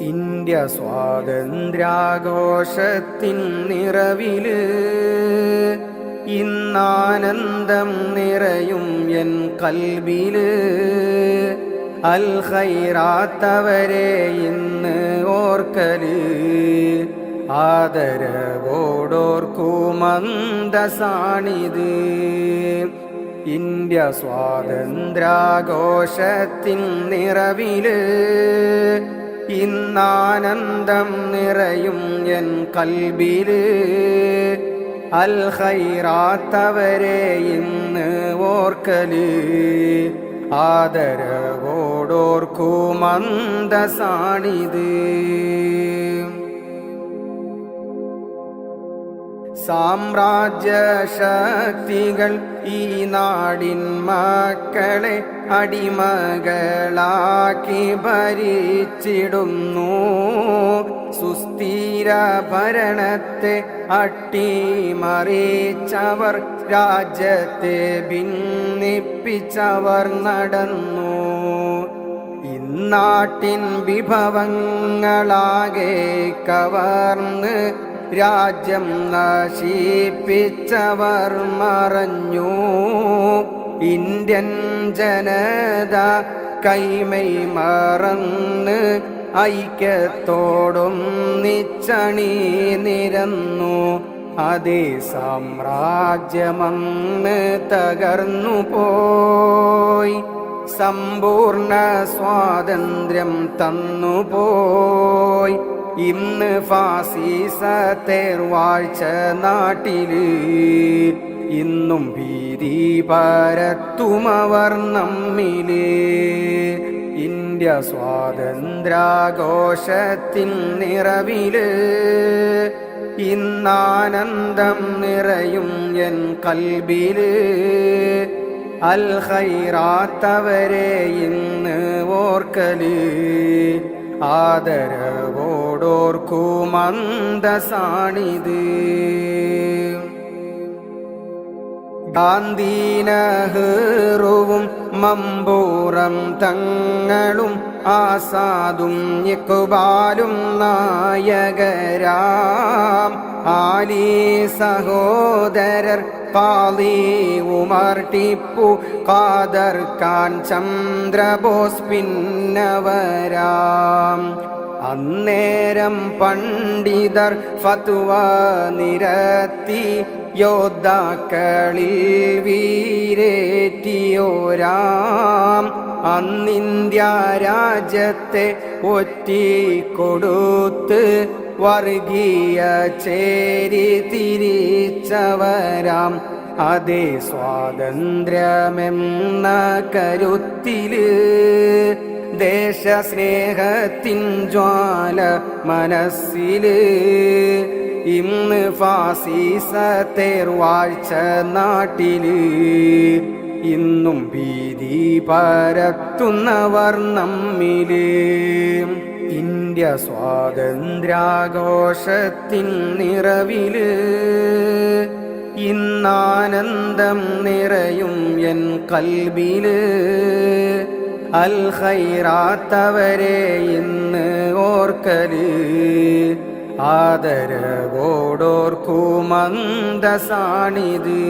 India സ്വാതന്ത്ര്യാഘോഷത്തിൻ നിറവിൽ ഇന്നാനന്ദം നിറയും N കൽവിൽ. അൽ ഖൈറാത്തവരെ ഇന്ന് ഓർക്കൽ. ആദരവോടോർക്കുമന്ദസാണിത്. ഇന്ത്യ സ്വാതന്ത്ര്യാഘോഷത്തിൻ നിറവിൽ ഇന്നാനന്ദം നിറയും എൻ കൽബിൽ. അൽ ഹൈറാത്തവരെ ഇന്ന് ഓർക്കൽ. ആദരവോടോർക്കുമന്ദസാണിത് സാമ്രാജ്യ ശക്തികൾ ഈ നാടിൻ മക്കളെ അടിമകളാക്കി ഭരിച്ചിടുന്നു. സുസ്ഥിര ഭരണത്തെ അട്ടിമറിച്ചവർ രാജ്യത്തെ ഭിന്നിപ്പിച്ചവർ നടന്നു. ഇന്നാട്ടിൻ വിഭവങ്ങളാകെ കവർന്ന് രാജ്യം നശിപ്പിച്ചവർ മറഞ്ഞു. ഇന്ത്യൻ ജനത കൈമൈ മറന്ന് ഐക്യത്തോടും നിച്ചണി നിരന്നു. അതേ സാമ്രാജ്യമന്ന് തകർന്നു പോയി. സമ്പൂർണ സ്വാതന്ത്ര്യം തന്നുപോയി ഇന്ന് ഫാസിസത്തേർവാഴ്ച നാട്ടിൽ. ഇന്നും ഭീതി പരത്തുമവർ നമ്മിൽ. ഇന്ത്യ സ്വാതന്ത്ര്യാഘോഷത്തിൻ നിറവിൽ. ഇന്നാനന്ദം നിറയും എൻ കൽബിൽ. അൽ ഹൈറാത്തവരെ ഇന്ന് ഓർക്കൽ. ആദരവോടോർക്കുമന്ദസാണിത് ഗാന്ധീനഹ്റുവും മമ്പൂറം തങ്ങളും ആസാദും ഇക്കുബാലും നായകരാം. ആലി സഹോദരർ പാളി ഉമർ ടിപ്പു ഖാദർ കാൻ ചന്ദ്രബോസ് പിന്നവരാം. അന്നേരം പണ്ഡിതർ ഫത്വ നിരത്തി യോദ്ധാക്കളിൽ വീരേറ്റിയോരാം. അന്നിന്ത്യ രാജ്യത്തെ ഒറ്റിക്കൊടുത്ത് വർഗീയ ചേരി തിരിച്ചവരാം. അതേ സ്വാതന്ത്ര്യമെന്ന കരുത്തിൽ ദേശസ്നേഹത്തിൻ ജ്വാല മനസ്സിൽ. ഇന്ന് ഫാസിസത്തേർവാഴ്ച നാട്ടിൽ. ഇന്നും ഭീതി പരത്തുന്നവർ നമ്മിൽ. ഇന്ത്യ സ്വാതന്ത്ര്യാഘോഷത്തിൻ നിറവിൽ. ഇന്നാനന്ദം നിറയും എൻ കൽബിൽ അൽ ഖൈറാത്തവരെ ഇന്ന് ഓർക്കൽ. ആദരവോടോർക്കുമന്ദസാണിത്